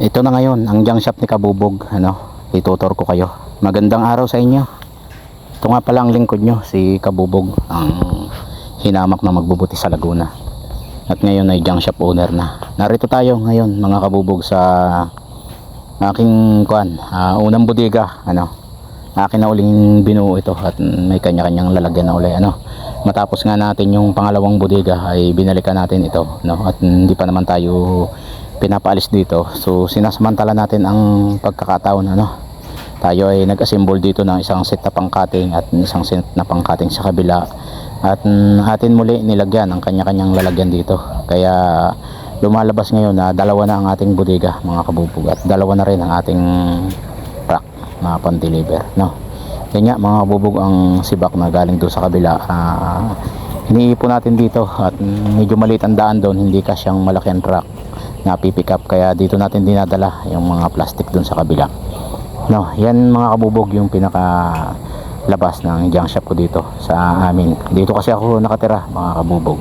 Ito na ngayon, ang junk shop ni Kabubog. Ano, itutor ko kayo. Magandang araw sa inyo. Ito nga pala ang lingkod nyo, si Kabubog. Ang hinamak na magbubuti sa Laguna. At ngayon ay junk shop owner na. Narito tayo ngayon mga Kabubog sa aking kuan, ah, unang bodega. Ano, akin na uling binuo ito at may kanya-kanyang lalagyan na uli. Ano, matapos nga natin yung pangalawang bodega ay binalikan natin ito. No, at hindi pa naman tayo pinapaalis dito. So sinasamantala natin ang pagkakataon ano? Tayo ay nag-assemble dito ng isang set na pangkating at isang set na pangkating sa kabila. At mm, atin muli nilagyan ang kanya-kanyang lalagyan dito. Kaya lumalabas ngayon na dalawa na ang ating bodega mga kabubog. At dalawa na rin ang ating truck na pan-deliver no? Yan nga mga kabubog ang sibak na galing doon sa kabila. Ah, iniipon natin dito at mm, medyo maliit ang daan doon. Hindi kasyang malaki ang truck na pipick up. Kaya dito natin dinadala yung mga plastic dun sa kabila. No yan mga kabubog yung pinaka labas ng junk shop ko dito sa amin. Dito kasi ako nakatira mga kabubog.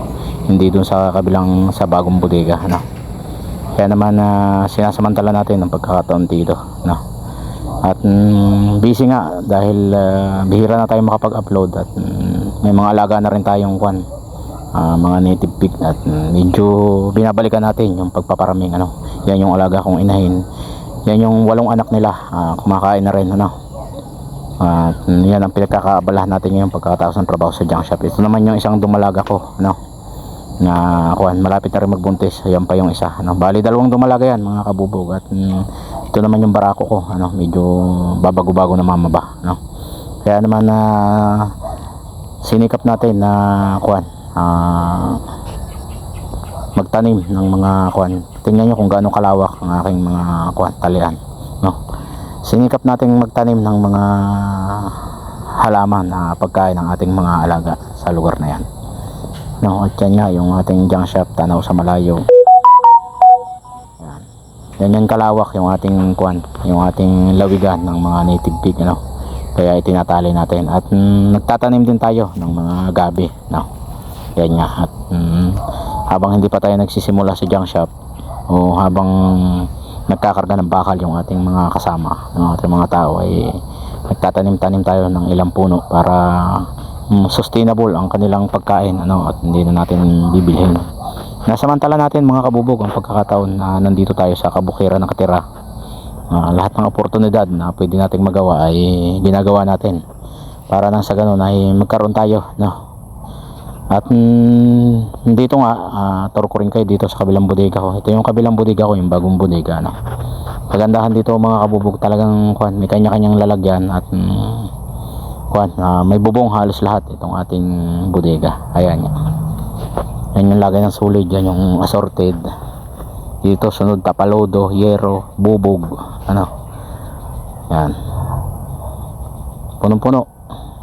Hindi dun sa kabilang sa bagong bodega no kaya naman na sinasamantala natin ang pagkakataon dito no. At mm, busy nga dahil ah, bihira na tayo makapag-upload at mm, may mga alaga na rin tayong kwan ah, mga native pig at medyo binabalikan natin yung pagpaparaming ano yan yung alaga kong inahin. Yan yung walong anak nila ah, kumakain na rin ano. At mm, yan ang pinagkakaabalahan natin ngayon pagkatapos ng trabaho sa junk shop ito naman yung isang dumalaga ko ano na kuan malapit na rin magbuntis. Ayan pa yung isa ano. Bali dalawang dumalaga yan mga kabubog. At mm, ito naman yung barako ko ano medyo babago-bago na mamaba no kaya naman na sinikap natin na kuan ah, magtanim ng mga kuan tingnan nyo kung gaano kalawak ang aking mga kuan talian no? Sinikap natin magtanim ng mga halaman na pagkain ng ating mga alaga sa lugar na yan no? At yan nga yung ating junk shop tanaw sa malayo. Yan. Yan yan kalawak yung ating kuan yung ating lawigan ng mga native pig ano? Kaya itinatali natin. At mm, nagtatanim din tayo ng mga gabi no yan nga at mm, habang hindi pa tayo nagsisimula sa junk shop o habang nagkakarga ng bakal yung ating mga kasama ng ating mga tao ay nagtatanim-tanim tayo ng ilang puno para mm, sustainable ang kanilang pagkain ano at hindi na natin bibilhin. Nasamantala natin mga kabubog ang pagkakataon na nandito tayo sa kabukiran ng katira Ah, lahat ng oportunidad na pwede nating magawa ay ginagawa natin. Para nang sa ganun ay magkaroon tayo no at mm, dito nga uh, turo ko rin kayo dito sa kabilang bodega ko. Ito yung kabilang bodega ko yung bagong bodega no? Kagandahan dito mga kabubog talagang kwan, may kanya-kanyang lalagyan at mm, kwan, ah, may bubong halos lahat itong ating bodega. Ayan. Yan yung lagay ng sulit yan yung assorted. Dito sunod tapalodo, yero, bubog ano? Yan punong puno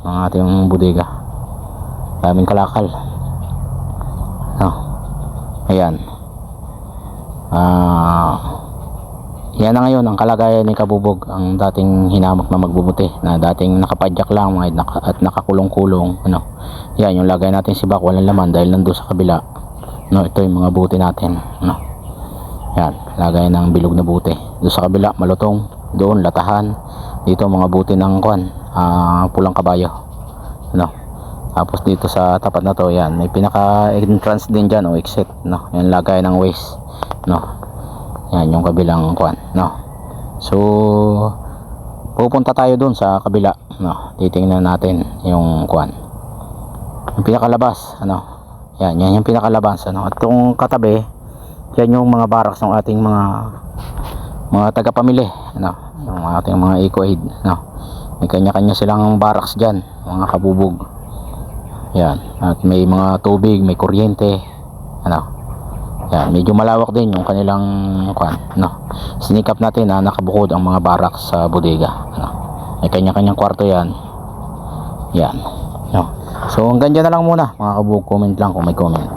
ang ating bodega daming kalakal. No? Ayan. Ah yan na ngayon ang kalagayan ni Kabubog ang dating hinamak na magbubuti na dating nakapadyak lang mga at nakakulong-kulong ano. Yan yung lagay natin si Bak walang laman dahil nando sa kabila. No ito yung mga buti natin no. Yan lagay ng bilog na buti. Doon sa kabila malutong. Doon latahan. Dito mga buti ng kwan ah, pulang kabayo no tapos dito sa tapat na to yan may pinaka entrance din dyan o exit no yan lagay ng waste no. Yan yung kabilang kwan no. So pupunta tayo doon sa kabila no titingnan natin yung kwan. Yung pinakalabas ano yan yan yung pinakalabas ano. At kung katabi yan yung mga barracks ng ating mga mga tagapamili ano yung ating mga eco aid no. May kanya-kanya silang barracks diyan mga kabubog yan. At may mga tubig may kuryente. Ano? Yan. Medyo malawak din yung kanilang kwan. No sinikap natin na nakabukod ang mga barracks sa bodega. Ano? May kanya-kanyang kwarto yan. Yan. No so hanggang dyan na lang muna mga kabubog comment lang kung may comment